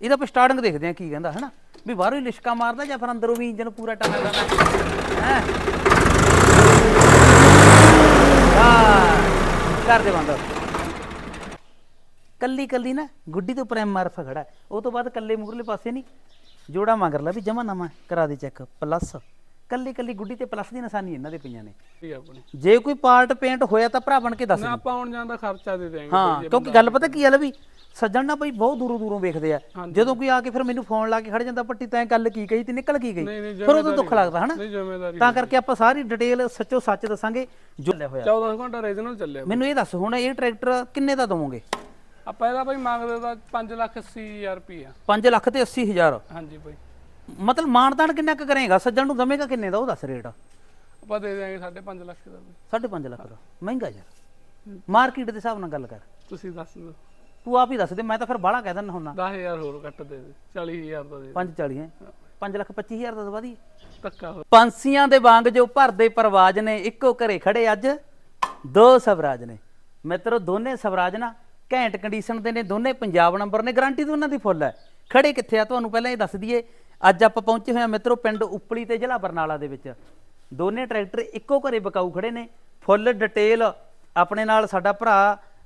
ਇਹਦਾ ਆਪਾਂ ਸਟਾਰਟਿੰਗ ਦੇਖਦੇ ਆ ਕੀ ਕਹਿੰਦਾ ਹਨਾ? ਵੀ ਬਾਹਰੋਂ ਹੀ ਲਿਸ਼ਕਾ ਮਾਰਦਾ ਜਾਂ ਫਿਰ ਅੰਦਰੋਂ ਵੀ ਇੰਜਨ ਪੂਰਾ ਟਾਣਾ ਕਰਦਾ ਹੈ? ਹਾਂ ਕਰ ਦੇ ਬੰਦ। ਕੱਲੀ ਕੱਲੀ ਨਾ ਗੁੱਡੀ ਤੋਂ ਉੱਪਰ ਐਮਆਰਐਫ ਖੜਾ ਹੈ। ਉਹ ਤੋਂ ਬਾਅਦ ਕੱਲੇ ਮੂਰਲੇ ਪਾਸੇ ਨਹੀਂ। ਜੋੜਾ ਮੰਗਰ ਲਾ ਵੀ ਜਮਾ ਨਵਾਂ ਕਰਾ ਦੇ ਚੈੱਕ ਪਲੱਸ ਕੱਲੀ ਕੱਲੀ ਗੁੱਡੀ ਤੇ ਪਲੱਸ ਦੀ ਨਿਸ਼ਾਨੀ ਇਹਨਾਂ ਦੇ ਪਈਆਂ ਨੇ। ਠੀਕ ਆ ਆਪਣੇ। ਜੇ ਕੋਈ ਪਾਰਟ ਪੇਂਟ ਹੋਇਆ ਤਾਂ ਭਰਾ ਬਣ ਕੇ ਦੱਸ ਨਾ ਆਪਾਂ ਆਉਣ ਜਾਣ ਦਾ ਖਰਚਾ ਦੇ ਦੇਾਂਗੇ ਹਾਂ ਕਿਉਂਕਿ ਗੱਲ ਪਤਾ ਕੀ ਹੈ ਲੈ ਵੀ ਸੱਜਣ ਨਾ ਬਈ ਬਹੁਤ ਦੂਰੋਂ ਦੂਰੋਂ ਵੇਖਦੇ ਆ। ਜਦੋਂ ਕੋਈ ਆ ਕੇ ਫਿਰ ਮੈਨੂੰ ਫੋਨ ਲਾ ਕੇ ਖੜ ਜਾਂਦਾ ਪੱਟੀ ਤੈਂ ਗੱਲ ਕੀ ਕਹੀ ਤੇ ਨਿਕਲ ਕੀ ਗਈ? ਫਿਰ ਉਦੋਂ ਦੁੱਖ ਲੱਗਦਾ ਹਨਾ? ਤਾਂ ਕਰਕੇ ਆਪਾਂ ਸਾਰੀ ਡਿਟੇਲ ਸੱਚੋ ਸੱਚ ਦੱਸਾਂਗੇ ਜੋ ਲਿਆ ਹੋਇਆ। 14 ਘੰਟਾ ਰੀਜਨਲ ਚੱਲਿਆ ਮੈਨੂੰ ਇਹ ਦੱਸ ਹੁਣ ਇਹ ਟਰੈਕਟਰ ਕਿੰਨੇ ਦਾ ਦਵੋਗੇ? ਆਪਾਂ ਇਹਦਾ ਬਾਈ ਮੰਗਦੇ ਤਾਂ 5 ਲੱਖ 80 ਹਜ਼ਾਰ ਰੁਪਈਆ। 5 ਲੱਖ ਤੇ 80 ਹਜ਼ਾਰ। ਹਾਂਜੀ ਬਾਈ। ਮਤਲਬ ਮਾਨਤਾਨ ਕਿੰਨਾ ਕੁ ਕਰੇਗਾ? ਸੱਜਣ ਨੂੰ ਦਵੇਗਾ ਕਿੰਨੇ ਦਾ ਉਹ ਦੱਸ ਰੇਟ। ਆਪਾਂ ਦੇ ਦੇਾਂਗੇ 5.5 ਲੱਖ ਦਾ ਬਾਈ। 5.5 ਲੱਖ ਦਾ। ਮਹਿੰਗਾ ਯਾਰ। ਮਾਰਕੀਟ ਦੇ ਹਿਸਾਬ ਨਾਲ ਗੱਲ ਕਰ। ਤੁਸੀਂ ਦੱਸ ਦਿਓ। ਤੂੰ ਆਪ ਹੀ ਦੱਸ ਦੇ ਮੈਂ ਤਾਂ ਫਿਰ ਬਾਹਲਾ ਕਹਿ ਦਿੰਦਾ ਹੁੰਨਾ 10000 ਹੋਰ ਕੱਟ ਦੇ ਦੇ 40000 ਦਾ ਦੇ। 540 ਹੈ? 5 ਲੱਖ 25 ਹਜ਼ਾਰ ਦਾ ਦਵਾ ਦੀ। ਧੱਕਾ ਹੋ ਪੰਛੀਆਂ ਦੇ ਵਾਂਗ ਜੋ ਭਰਦੇ ਪਰਵਾਜ ਨੇ ਇੱਕੋ ਘਰੇ ਖੜੇ ਅੱਜ। ਦੋ ਸਵਰਾਜ ਨੇ। ਮਿੱਤਰੋ ਦੋਨੇ ਸਵਰਾਜ ਨਾ ਘੈਂਟ ਕੰਡੀਸ਼ਨ ਦੇ ਨੇ ਦੋਨੇ ਪੰਜਾਬ ਨੰਬਰ ਨੇ। ਗਾਰੰਟੀ ਤਾਂ ਉਹਨਾਂ ਦੀ ਫੁੱਲ ਹੈ। ਖੜੇ ਕਿੱਥੇ ਆ? ਤੁਹਾਨੂੰ ਪਹਿਲਾਂ ਇਹ ਦੱਸ ਦਈਏ ਅੱਜ ਆਪਾਂ ਪਹੁੰਚੇ ਹੋਏ ਆ ਮਿੱਤਰੋ ਪਿੰਡ ਉਪਲੀ ਤੇ ਜ਼ਿਲ੍ਹਾ ਬਰਨਾਲਾ ਦੇ ਵਿੱਚ। ਦੋਨੇ ਟਰੈਕਟਰ ਇੱਕੋ ਘਰੇ ਬਕਾਊ ਖੜੇ ਨੇ। ਫੁੱਲ ਡਿਟੇਲ ਆਪਣੇ ਨਾਲ ਸਾਡਾ ਭਰਾ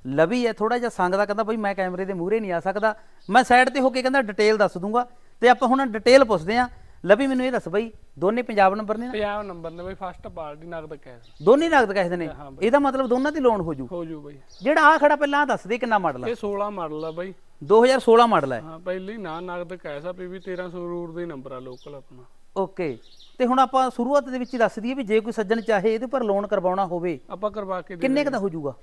ਲਵੀ ਹੈ ਥੋੜਾ ਜਿਹਾ ਸੰਗਦਾ ਕਹਿੰਦਾ ਬਈ ਮੈਂ ਕੈਮਰੇ ਦੇ ਮੂਹਰੇ ਨਹੀਂ ਆ ਸਕਦਾ। ਮੈਂ ਸਾਈਡ ਤੇ ਹੋ ਕੇ ਕਹਿੰਦਾ ਡਿਟੇਲ ਦੱਸ ਦੂੰਗਾ। ਤੇ ਆਪਾਂ ਹੁਣ ਡਿਟੇਲ ਪੁੱਛਦੇ ਆ ਲਵੀ ਮੈਨੂੰ ਇਹ ਦੱਸ ਬਈ ਦੋਨੇ ਪੰਜਾਬ ਨੰਬਰ ਨੇ ਨਾ? 50 ਨੰਬਰ ਨੇ ਬਾਈ ਫਸਟ ਪਾਰਟੀ ਨਗਦ ਕੈਸ਼। ਦੋਨੇ ਨਗਦ ਕਹਦੇ ਨੇ? ਇਹਦਾ ਮਤਲਬ ਦੋਨਾਂ ਦੀ ਲੋਨ ਹੋ ਜੂ। ਹੋ ਜੂ ਬਾਈ। ਜਿਹੜਾ ਆ ਖੜਾ ਪਹਿਲਾਂ ਆਹ ਦੱਸ ਦੇ ਕਿੰਨਾ ਮਾਡਲ ਆ? ਇਹ 16 ਮਾਡਲ ਆ ਬਾਈ। 2016 ਮਾਡਲ ਹੈ ਹਾਂ ਪਹਿਲੀ ਨਾ ਨਗਦ ਕੈਸ਼ ਆ ਪੀਵੀ 1300 ਰੂਟ ਦਾ ਨੰਬਰ ਆ ਲੋਕਲ ਆਪਣਾ। ਓਕੇ। ਤੇ ਹੁਣ ਆਪਾਂ ਸ਼ੁਰੂਆਤ ਦੇ ਵਿੱਚ ਹੀ ਦੱਸ ਦਈਏ ਵੀ ਜੇ ਕੋਈ ਸੱਜਣ ਚਾਹੇ ਇਹਦੇ ਪਰ ਲੋਨ ਕਰਵਾਉਣਾ ਹੋਵੇ ਆਪਾਂ ਕਰਵਾ ਕੇ ਦੇ ਕਿੰਨੇ ਕ ਦਾ ਹੋ ਜਾਊਗਾ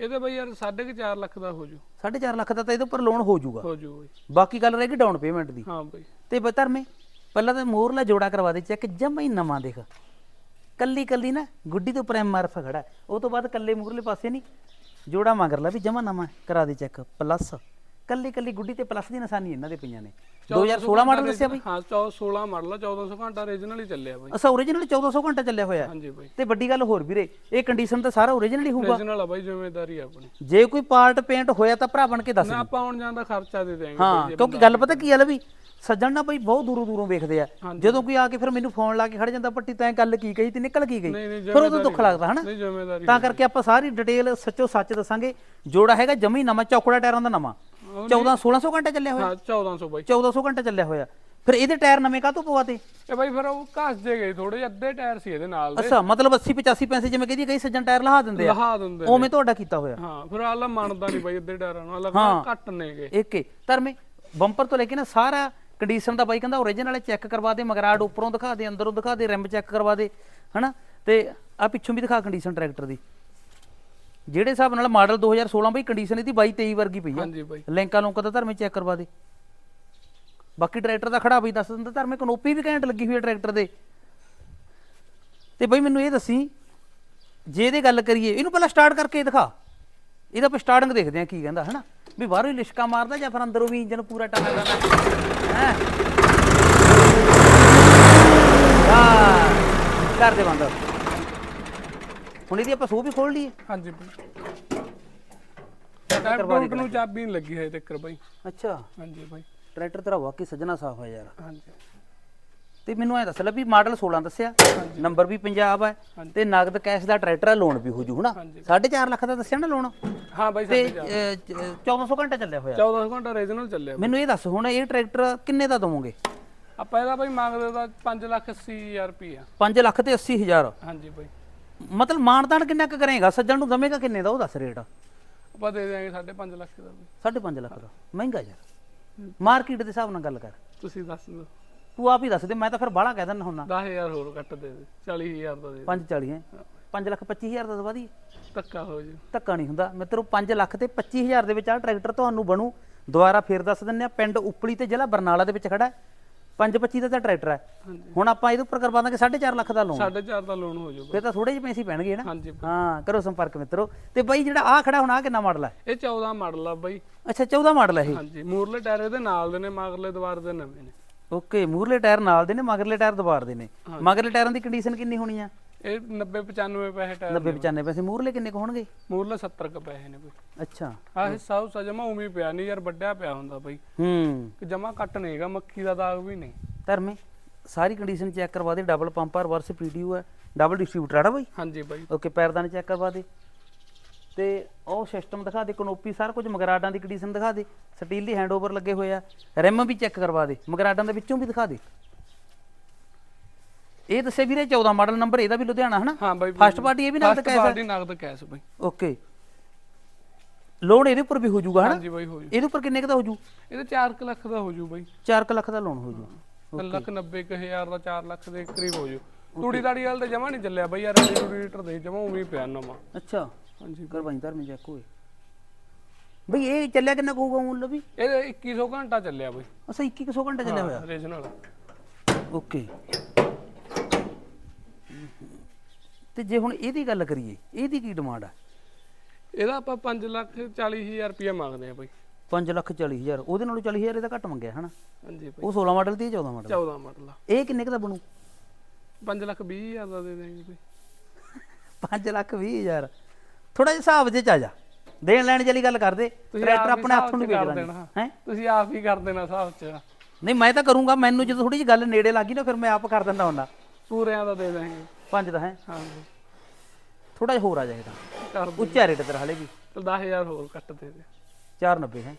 ਇਹਦੇ ਬਾਈ ਯਾਰ 4.5 ਲੱਖ ਦਾ ਹੋ ਜੂ। 4.5 ਲੱਖ ਦਾ ਤਾਂ ਇਹਦੇ ਉੱਪਰ ਲੋਨ ਹੋ ਜਾਊਗਾ ਹੋ ਜੂ ਬਾਈ। ਬਾਕੀ ਗੱਲ ਰਹੇਗੀ ਡਾਊਨ ਪੇਮੈਂਟ ਦੀ। ਹਾਂ ਬਾਈ। ਤੇ ਬਤਰਮੇ ਪਹਿਲਾਂ ਤਾਂ ਮੋਰਲਾ ਜੋੜਾ ਕਰਵਾ ਦੇ ਚੈੱਕ ਜਮਾ ਹੀ ਨਵਾਂ ਦੇਖ। ਕੱਲੀ ਕੱਲੀ ਨਾ ਗੁੱਡੀ ਦੇ ਉੱਪਰ ਐਮਆਰਐਫ ਖੜਾ। ਉਹ ਤੋਂ ਬਾਅਦ ਕੱਲੇ ਮੂਰਲੇ ਪਾਸੇ ਨਹੀਂ। ਜੋੜਾ ਮੰਗਰ ਲਾ ਵੀ ਜਮਾ ਨਵਾਂ ਕਰਾ ਦੇ ਚੈੱਕ ਪਲੱਸ ਕੱਲੀ ਕੱਲੀ ਗੁੱਡੀ ਤੇ ਪਲੱਸ ਦੀ ਨਿਸ਼ਾਨੀ ਇਹਨਾਂ ਦੇ ਪਈਆਂ ਨੇ। 2016 ਮਾਡਲ ਦੱਸਿਆ ਬਈ। ਹਾਂ 16 ਮਾਡਲ ਆ 1400 ਘੰਟਾ ਰੀਜਨਲ ਹੀ ਚੱਲਿਆ ਬਾਈ। ਅਸਾ ਓਰੀਜਨਲ 1400 ਘੰਟਾ ਚੱਲਿਆ ਹੋਇਆ। ਹਾਂਜੀ ਬਾਈ। ਤੇ ਵੱਡੀ ਗੱਲ ਹੋਰ ਵੀਰੇ ਇਹ ਕੰਡੀਸ਼ਨ ਤਾਂ ਸਾਰਾ ਓਰੀਜਨਲ ਹੀ ਹੋਊਗਾ। ਰੀਜਨਲ ਆ ਬਾਈ ਜ਼ਿੰਮੇਵਾਰੀ ਆ ਆਪਣੀ। ਜੇ ਕੋਈ ਪਾਰਟ ਪੇਂਟ ਹੋਇਆ ਤਾਂ ਭਰਾ ਬਣ ਕੇ ਦੱਸ ਨਾ ਆਪਾਂ ਆਉਣ ਜਾਣ ਦਾ ਖਰਚਾ ਦੇ ਦੇਾਂਗੇ ਹਾਂ ਕਿਉਂਕਿ ਗੱਲ ਪਤਾ ਕੀ ਹੈ ਵੀ ਸੱਜਣ ਨਾ ਬਈ ਬਹੁਤ ਦੂਰੋਂ ਦੂਰੋਂ ਵੇਖਦੇ ਆ। ਜਦੋਂ ਕੋਈ ਆ ਕੇ ਫਿਰ ਮੈਨੂੰ ਫੋਨ ਲਾ ਕੇ ਖੜ ਜਾਂਦਾ ਪੱਟੀ ਤੈਂ ਗੱਲ ਕੀ ਕਹੀ ਤੇ ਨਿਕਲ ਕੀ ਗਈ? ਫਿਰ ਉਦੋਂ ਦੁੱਖ ਲੱਗਦਾ ਹਨਾ? ਤਾਂ ਕਰਕੇ ਆਪਾਂ ਸਾਰੀ ਡਿਟੇਲ ਸੱਚੋ ਸੱਚ ਦੱਸਾਂਗੇ। ਜੋੜਾ ਹੈਗਾ ਜਮੀ ਨਵਾਂ ਚੌਕੜਾ ਟਾਇਰਾਂ ਦਾ ਨਵਾਂ। 14 1600 ਘੰਟਾ ਚੱਲਿਆ ਹੋਇਆ? ਹਾਂ 1400 ਬਾਈ। 1400 ਘੰਟਾ ਚੱਲਿਆ ਹੋਇਆ। ਫਿਰ ਇਹਦੇ ਟਾਇਰ ਨਵੇਂ ਕਾਹਤੋਂ ਪਵਾਤੇ ਇਹ ਬਾਈ ਫਿਰ ਉਹ ਘਸ ਜੇ ਗਏ ਥੋੜੇ ਜਿਹੇ ਅੱਧੇ ਟਾਇਰ ਸੀ ਇਹਦੇ ਨਾਲ ਦੇ। ਅੱਛਾ ਮਤਲਬ 80 85 ਪੈਸੇ ਜਿਵੇਂ ਕਹਦੀ ਕਈ ਸੱਜਣ ਟਾਇਰ ਲਹਾ ਦਿੰਦੇ ਆ। ਲਹਾ ਦਿੰਦੇ ਉਵੇਂ ਤੁਹਾਡਾ ਕੀਤਾ ਹੋਇਆ। ਹਾਂ ਫਿਰ ਆਲਾ ਮੰਨਦਾ ਨਹੀਂ ਬਾਈ ਅੱਧੇ ਟਾਇਰਾਂ ਨੂੰ ਆਲਾ ਘੱਟ ਨੇਗੇ। ਏਕੇ ਧਰਮੇ ਬੰਪਰ ਤੋਂ ਲੈ ਕੇ ਨਾ ਸਾਰਾ ਕੰਡੀਸ਼ਨ ਦਾ ਬਾਈ ਕਹਿੰਦਾ ਓਰੀਜਨਲ ਵਾਲੇ ਚੈੱਕ ਕਰਵਾ ਦੇ ਮਗਰਾੜ ਉੱਪਰੋਂ ਦਿਖਾ ਦੇ ਅੰਦਰੋਂ ਦਿਖਾ ਦੇ ਰਿਮ ਚੈੱਕ ਕਰਵਾ ਦੇ ਹਨਾ? ਤੇ ਆ ਪਿੱਛੋਂ ਵੀ ਦਿਖਾ ਕੰਡੀਸ਼ਨ ਟਰੈਕਟਰ ਦੀ। ਜਿਹੜੇ ਹਿਸਾਬ ਨਾਲ ਮਾਡਲ 2016 ਬਈ ਕੰਡੀਸ਼ਨ ਇਹਦੀ 22 23 ਵਰਗੀ ਪਈ ਆ। ਹਾਂਜੀ ਬਾਈ। ਲਿੰਕਾਂ ਲੁੰਕਾਂ ਦਾ ਧਰਮੇ ਚੈੱਕ ਕਰਵਾ ਦੇ? ਬਾਕੀ ਟਰੈਕਟਰ ਦਾ ਖੜਾ ਬਈ ਦੱਸ ਦਿੰਦਾ ਧਰਮੇ ਕਨੋਪੀ ਵੀ ਘੈਂਟ ਲੱਗੀ ਹੋਈ ਹੈ ਟਰੈਕਟਰ ਦੇ। ਤੇ ਬਈ ਮੈਨੂੰ ਇਹ ਦੱਸੀ ਜੇ ਇਹਦੇ ਗੱਲ ਕਰੀਏ ਇਹਨੂੰ ਪਹਿਲਾਂ ਸਟਾਰਟ ਕਰਕੇ ਦਿਖਾ। ਇਹਦਾ ਆਪਾਂ ਸਟਾਰਟਿੰਗ ਦੇਖਦੇ ਆ ਕੀ ਕਹਿੰਦਾ ਹਨਾ? ਵੀ ਬਾਹਰੋਂ ਹੀ ਲਿਸ਼ਕਾ ਮਾਰਦਾ ਜਾਂ ਫਿਰ ਅੰਦਰੋਂ ਵੀ ਇੰਜਨ ਪੂਰਾ ਟਾਣਾ ਕਰਦਾ ਹੈ? ਹਾਂ। ਕਰ ਦੇ ਬੰਦ। ਹੁਣ ਇਹਦੀ ਆਪਾਂ ਸੋ ਵੀ ਖੋਲ ਲਈਏ। ਹਾਂਜੀ ਬਾਈ ਟਰੈਕਟਰ ਨੂੰ ਚਾਬੀ ਨਹੀਂ ਲੱਗੀ ਹੈ ਤੱਕ ਬਾਈ ਅੱਛਾ। ਹਾਂਜੀ ਬਾਈ ਟਰੈਕਟਰ ਤੇਰਾ ਵਾਕਈ ਸੱਜਣਾ ਸਾਫ਼ ਹੈ ਯਾਰ। ਹਾਂਜੀ। ਤੇ ਮੈਨੂੰ ਐ ਦੱਸ ਲੈ ਵੀ ਮਾਡਲ 16 ਦੱਸਿਆ ਨੰਬਰ ਵੀ ਪੰਜਾਬ ਹੈ ਤੇ ਨਗਦ ਕੈਸ਼ ਦਾ ਟਰੈਕਟਰ ਹੈ ਲੋਨ ਵੀ ਹੋ ਜੂ ਹਨਾ? 4.5 ਲੱਖ ਦਾ ਦੱਸਿਆ ਨਾ ਲੋਨ? ਹਾਂ ਬਾਈ ਤੇ ਸਾਡੇ ਅਹ, ਚ- 1400 ਘੰਟਾ ਚੱਲਿਆ ਹੋਇਆ। 14 ਘੰਟਾ ਰੀਜਨਲ ਚੱਲਿਆ। ਮੈਨੂੰ ਇਹ ਦੱਸ ਹੁਣ ਇਹ ਟਰੈਕਟਰ ਕਿੰਨੇ ਦਾ ਦਵੋਗੇ? ਆਪਾਂ ਇਹਦਾ ਬਾਈ ਮੰਗਦੇ ਤਾਂ 5 ਲੱਖ 80 ਹਜ਼ਾਰ ਰੁਪਈਆ। 5 ਲੱਖ ਤੇ 80 ਹਜ਼ਾਰ। ਹਾਂਜੀ ਬਾਈ ਮਤਲਬ ਮਾਨਦਾਨ ਕਿੰਨਾ ਕੁ ਕਰੇਗਾ? ਸੱਜਣ ਨੂੰ ਦਵੇਗਾ ਕਿੰਨੇ ਦਾ? ਉਹ ਦੱਸ ਰੇਟ। ਆਪਾਂ ਦੇ ਦੇਾਂਗੇ 5.5 ਲੱਖ ਦਾ ਬਾਈ 5.5 ਲੱਖ ਦਾ? ਮਹਿੰਗਾ ਯਾਰ। ਮਾਰਕੀਟ ਦੇ ਹਿਸਾਬ ਨਾਲ ਗੱਲ ਕਰ। ਤੁਸੀਂ ਦੱਸ ਦਿਓ। ਤੂੰ ਆਪ ਹੀ ਦੱਸ ਦੇ ਮੈਂ ਤਾਂ ਫਿਰ ਬਾਹਲਾ ਕਹਿ ਦਿੰਦਾ ਹੁੰਦਾ। 10000 ਹੋਰ ਕੱਟ ਦੇ ਦੇ 40000 ਦਾ ਦੇ ਦੇ। 540 ਹੈ। 5 ਲੱਖ 25 ਹਜ਼ਾਰ ਦਾ ਦਵਾ ਦੀ ਧੱਕਾ ਹੋ ਜੂ। ਧੱਕਾ ਨਹੀਂ ਹੁੰਦਾ। ਮਿੱਤਰੋ 5 ਲੱਖ ਤੇ 25 ਹਜ਼ਾਰ ਦੇ ਵਿੱਚ ਆ ਟਰੈਕਟਰ ਤੁਹਾਨੂੰ ਬਣੂ। ਦੁਬਾਰਾ ਫੇਰ ਦੱਸ ਦਿੰਨੇ ਆ ਪਿੰਡ ਉਪਲੀ ਤੇ ਜ਼ਿਲ੍ਹਾ ਬਰਨਾਲਾ ਦੇ ਵਿੱਚ ਖੜਾ ਹੈ। 525 ਦਾ ਤਾਂ ਟਰੈਕਟਰ ਹੈ। ਹੁਣ ਆਪਾਂ ਇਹਦੇ ਉੱਪਰ ਕਰਵਾ ਦਾਂਗੇ 4.5 ਲੱਖ ਦਾ ਲੋਨ 4.5 ਦਾ ਲੋਨ ਹੋ ਜਾਊਗਾ। ਫੇਰ ਤਾਂ ਥੋੜੇ ਜਿਹੇ ਪੈਸੇ ਪੈਣਗੇ ਨਾ। ਹਾਂ ਕਰੋ ਸੰਪਰਕ ਮਿੱਤਰੋ। ਤੇ ਬਾਈ ਜਿਹੜਾ ਆ ਖੜਾ ਹੁਣ ਆ ਕਿੰਨਾ ਮਾਡਲ ਹੈ? ਇਹ 14 ਮਾਡਲ ਆ ਬਾਈ। ਅੱਛਾ 14 ਮਾਡਲ ਹੈ ਇਹ? ਹਾਂਜੀ ਮੂਰਲੇ ਟਾਇਰ ਇਹਦੇ ਨਾਲ ਦੇ ਨੇ ਮਗਰਲੇ ਦੀਵਾਰ ਦੇ ਨਵੇਂ ਨੇ। ਓਕੇ ਮੂਰਲੇ ਟਾਇਰ ਨਾਲ ਦੇ ਨੇ ਮਗਰਲੇ ਟਾਇਰ ਦੁਬਾਰ ਦੇ ਨੇ। ਮਗਰਲੇ ਟਾਇਰਾਂ ਦੀ ਕੰਡੀਸ਼ਨ ਕਿੰਨੀ ਹੋਣੀ ਆ? ਇਹ 90 95 ਪੈਸੇ ਟਾਇਰ 90 95 ਪੈਸੇ ਮੂਰਲੇ ਕਿੰਨੇ ਕੁ ਹੋਣਗੇ? ਮੂਰਲੇ 70 ਕ ਪੈਸੇ ਨੇ ਬਈ। ਅੱਛਾ। ਆਹ ਹਿੱਸਾ ਹੁਸਾ ਜਮਾ ਉਵੇਂ ਪਿਆ ਨਹੀਂ ਯਾਰ ਵੱਡਿਆ ਪਿਆ ਹੁੰਦਾ ਬਈ। ਹੂੰ। ਕਿ ਜਮਾ ਕੱਟ ਨਹੀਂ ਹੈਗਾ ਮੱਖੀ ਦਾ ਦਾਗ ਵੀ ਨਹੀਂ। ਧਰਮੇ ਸਾਰੀ ਕੰਡੀਸ਼ਨ ਚੈੱਕ ਕਰਵਾ ਦੇ ਡਬਲ ਪੰਪ ਰਿਵਰਸ ਪੀਡੀਓ ਹੈ ਡਬਲ ਡਿਸਟ੍ਰੀਬਿਊਟਰ ਆ ਬਈ? ਹਾਂਜੀ ਬਈ। ਓਕੇ ਪੈਰਦਾਨ ਚੈੱਕ ਕਰਵਾ ਦੇ। ਤੇ ਉਹ ਸਿਸਟਮ ਦਿਖਾ ਦੇ ਕਨੋਪੀ ਸਾਰਾ ਕੁਝ ਮਗਰਾਡਾਂ ਦੀ ਕੰਡੀਸ਼ਨ ਦਿਖਾ ਦੇ। ਸਟੀਲ ਦੀ ਹੈਂਡਓਵਰ ਲੱਗੇ ਹੋਏ ਆ। ਰਿਮ ਵੀ ਚੈੱਕ ਕਰਵਾ ਦੇ ਮਗਰਾਡਾਂ ਦੇ ਵਿੱਚੋਂ ਵੀ ਦਿਖਾ ਦੇ। ਇਹ ਦੱਸੇ ਵੀਰੇ 14 ਮਾਡਲ ਨੰਬਰ ਇਹਦਾ ਵੀ ਲੁਧਿਆਣਾ ਹਨਾ? ਹਾਂ ਬਈ ਫਸਟ ਪਾਰਟੀ ਇਹ ਵੀ ਫਸਟ ਕੈਸ ਹੈ ਪਾਰਟੀ ਨਗਦ ਕੈਸ਼ ਬਈ। ਓਕੇ। ਲੋਨ ਇਹਦੇ ਉੱਪਰ ਵੀ ਹੋ ਜਾਊਗਾ ਹਨਾ? ਹਾਂਜੀ ਬਈ ਹੋ ਜੂ ਇਹਦੇ ਉੱਪਰ ਕਿੰਨੇ ਕੁ ਦਾ ਹੋ ਜੂ ਇਹਦੇ 4 ਲੱਖ ਦਾ ਹੋ ਜੂ ਬਈ। 4 ਲੱਖ ਦਾ ਲੋਨ ਹੋ ਜੂ 3 ਲੱਖ 90 ਕੁ ਹਜ਼ਾਰ ਦਾ 4 ਲੱਖ ਦੇ ਕਰੀਬ ਹੋ ਜੂ ਤੂੜੀ ਤਾੜੀ ਵਾਲ ਤੇ ਜਮਾ ਨਹੀਂ ਚੱਲਿਆ ਬਈ ਯਾਰ ਰੈਡੀ ਲੀਟਰ ਦੇ ਜਮਾ ਉਵੇਂ ਹੀ ਪਿਆ ਨਵਾਂ। ਅੱਛਾ। ਹਾਂਜੀ। ਕਰ ਬਾਈ ਧਰਮੇ ਚੈੱਕ ਹੋਏ। ਬਈ ਇਹ ਚੱਲਿਆ ਕਿੰਨਾ ਕੁ ਹੋਊਗਾ ਮੁੱਲ ਵੀ ਇਹ 2100 ਘੰਟਾ ਚੱਲਿਆ ਬਈ। ਅਸਾ 2100 ਘੰਟਾ ਚੱਲਿਆ ਹੋਇਆ? Regional okay. ਤੇ ਜੇ ਹੁਣ ਇਹਦੀ ਗੱਲ ਕਰੀਏ ਇਹਦੀ ਕੀ ਡਿਮਾਂਡ ਆ? ਇਹਦਾ ਆਪਾਂ 5 ਲੱਖ 40 ਹਜ਼ਾਰ ਰੁਪਇਆ ਮੰਗਦੇ ਆ ਬਈ। 5 ਲੱਖ 40 ਹਜ਼ਾਰ ਉਹਦੇ ਨਾਲੋਂ 40 ਹਜ਼ਾਰ ਇਹਦਾ ਘੱਟ ਮੰਗਿਆ ਹਨਾ? ਹਾਂਜੀ ਬਈ। ਉਹ 16 ਮਾਡਲ ਦੀ ਇਹ 14 ਮਾਡਲ 14 ਮਾਡਲ ਆ। ਇਹ ਕਿੰਨੇ ਕੁ ਦਾ ਬਣੂ? 5 ਲੱਖ 20 ਹਜ਼ਾਰ ਦਾ ਦੇ ਦੇਂਗੇ ਬਈ। 5 ਲੱਖ 20 ਹਜ਼ਾਰ। ਥੋੜਾ ਜਿਹਾ ਹਿਸਾਬ ਜੇ ਚ ਆ ਜਾ। ਦੇਣ ਲੈਣ ਵਾਲੀ ਗੱਲ ਕਰਦੇ। ਟਰੈਕਟਰ ਆਪਣੇ ਹੱਥ ਨੂੰ ਵੇਚ ਦੇਣਾ। ਹੈ? ਤੁਸੀਂ ਆਪ ਹੀ ਕਰ ਦੇਣਾ ਹਿਸਾਬ ਚ। ਨਹੀਂ ਮੈਂ ਤਾਂ ਕਰੂੰਗਾ ਮੈਨੂੰ ਜਦੋਂ ਥੋੜੀ ਜਿਹੀ ਗੱਲ ਨੇੜੇ ਲੱਗੀ ਨਾ ਫਿਰ ਮੈਂ ਆਪ ਕਰ ਦਿੰਦਾ ਹੁੰਦਾ। ਪੂਰਿਆਂ ਦਾ ਦੇ ਦੇਂਗੇ ਪੰਜ ਦਾ ਹੈ। ਹਾਂ ਬਈ ਥੋੜਾ ਜਿਹਾ ਹੋਰ ਆ ਜਾਏਗਾ। ਕਰ ਉੱਚਾ ਰੇਟ ਤੇਰਾ ਹਲੇ ਵੀ। ਚਲ 10000 ਹੋਰ ਕੱਟ ਦੇ ਦੇ। 490 ਹੈ।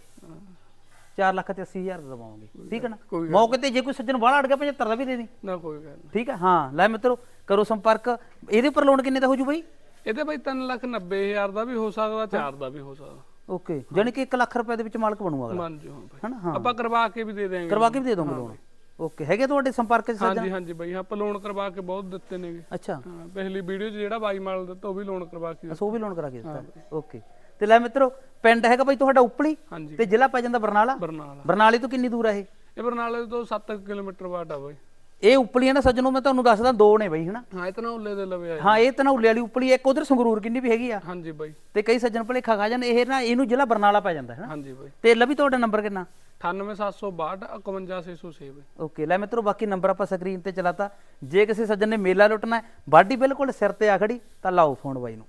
4 ਲੱਖ ਤੇ 80 ਹਜ਼ਾਰ ਦਾ ਦਵਾਉਂਗੇ ਠੀਕ ਹੈ ਨਾ? ਕੋਈ ਮੌਕੇ ਤੇ ਜੇ ਕੋਈ ਸੱਜਣ ਬਾਹਲਾ ਅੜ ਗਿਆ 75 ਦਾ ਵੀ ਦੇ ਦੇ। ਨਾ ਕੋਈ ਗੱਲ ਨਹੀਂ। ਠੀਕ ਹੈ? ਹਾਂ ਲੈ ਮਿੱਤਰੋ ਕਰੋ ਸੰਪਰਕ। ਇਹਦੇ ਉੱਪਰ ਲੋਨ ਕਿੰਨੇ ਦਾ ਹੋ ਜੂ ਬਈ? ਇਹਦੇ ਬਈ 3 ਲੱਖ 90 ਹਜ਼ਾਰ ਦਾ ਵੀ ਹੋ ਸਕਦਾ 4 ਦਾ ਵੀ ਹੋ ਸਕਦਾ। ਓਕੇ। ਜਾਣੀ ਕਿ 1 ਲੱਖ ਰੁਪਏ ਦੇ ਵਿੱਚ ਮਾਲਕ ਬਣੂ ਅਗਲਾ। ਮੰਨ ਜਿਓ ਹਾਂ ਬਈ। ਹਨਾ ਹਾਂ। ਆਪਾਂ ਕਰਵਾ ਕੇ ਵੀ ਦੇ ਦੇਂਗੇ ਕਰਵਾ ਕੇ ਵੀ ਦੇ ਦੋਗੇ ਲੋਨ ਓਕੇ ਹੈਗੇ ਤੁਹਾਡੇ ਸੰਪਰਕ ਚ ਹਾਂਜੀ ਹਾਂਜੀ ਬਈ ਆਪਾਂ ਲੋਨ ਕਰਵਾ ਕੇ ਬਹੁਤ ਦਿੱਤੇ ਨੇਗੇ। ਅੱਛਾ। ਹਾਂ ਪਿਛਲੀ ਵੀਡੀਓ 'ਚ ਜਿਹੜਾ ਬਾਈ ਮਾਲ ਦਿੱਤਾ ਉਹ ਵੀ ਲੋਨ ਕਰਵਾ ਕੇ ਅਸੋ ਵੀ ਲੋਨ ਕਰਾ ਕੇ ਦਿੱਤਾ। ਓਕੇ ਤੇ ਲੈ ਮਿੱਤਰੋ ਪਿੰਡ ਹੈਗਾ ਬਈ ਤੁਹਾਡਾ ਉਪਲੀ? ਹਾਂਜੀ। ਤੇ ਜ਼ਿਲ੍ਹਾ ਪੈ ਜਾਂਦਾ ਬਰਨਾਲਾ? ਬਰਨਾਲਾ। ਬਰਨਾਲੇ ਤੋਂ ਕਿੰਨੀ ਦੂਰ ਆ ਇਹ? ਇਹ ਬਰਨਾਲੇ ਤੋਂ 7 ਕਿਲੋਮੀਟਰ ਬਾਟ ਆ ਬਈ। ਇਹ ਉਪਲੀਆਂ ਦਾ ਸੱਜਣੋ ਮੈਂ ਤੁਹਾਨੂੰ ਦੱਸਦਾ ਦੋ ਨੇ ਬਈ ਹਨਾ? ਹਾਂ ਇਤਨਾ ਉੱਲੇ ਦੇ ਲਵੇ ਆਏ। ਹਾਂ ਇਹ ਧਨੌਲੇ ਵਾਲੀ ਉਪਲੀ ਇੱਕ ਉਧਰ ਸੰਗਰੂਰ ਕਿੰਨੀ ਵੀ ਹੈਗੀ ਆ। ਹਾਂਜੀ ਬਾਈ। ਤੇ ਕਈ ਸੱਜਣ ਭਲੇਖਾ ਖਾ ਜਾਂਦੇ ਇਹ ਨਾ ਇਹਨੂੰ ਜ਼ਿਲ੍ਹਾ ਬਰਨਾਲਾ ਪੈ ਜਾਂਦਾ ਹੈ ਨਾ ਹਾਂਜੀ ਬਾਈ। ਤੇ ਲਵੀ ਤੁਹਾਡਾ ਨੰਬਰ ਕਿੰਨਾ? 98762 51606 ਬਈ। ਓਕੇ ਲੈ ਮਿੱਤਰੋ ਬਾਕੀ ਨੰਬਰ ਆਪਾਂ ਸਕਰੀਨ ਤੇ ਚਲਾਤਾ। ਜੇ ਕਿਸੇ ਸੱਜਣ ਨੇ ਮੇਲਾ ਲੁੱਟਣਾ ਹੈ ਬਾਡੀ ਬਿਲਕੁਲ ਸਿਰ ਤੇ ਆ ਖੜੀ ਤਾਂ ਲਾਓ ਫੋਨ ਬਾਈ ਨੂੰ।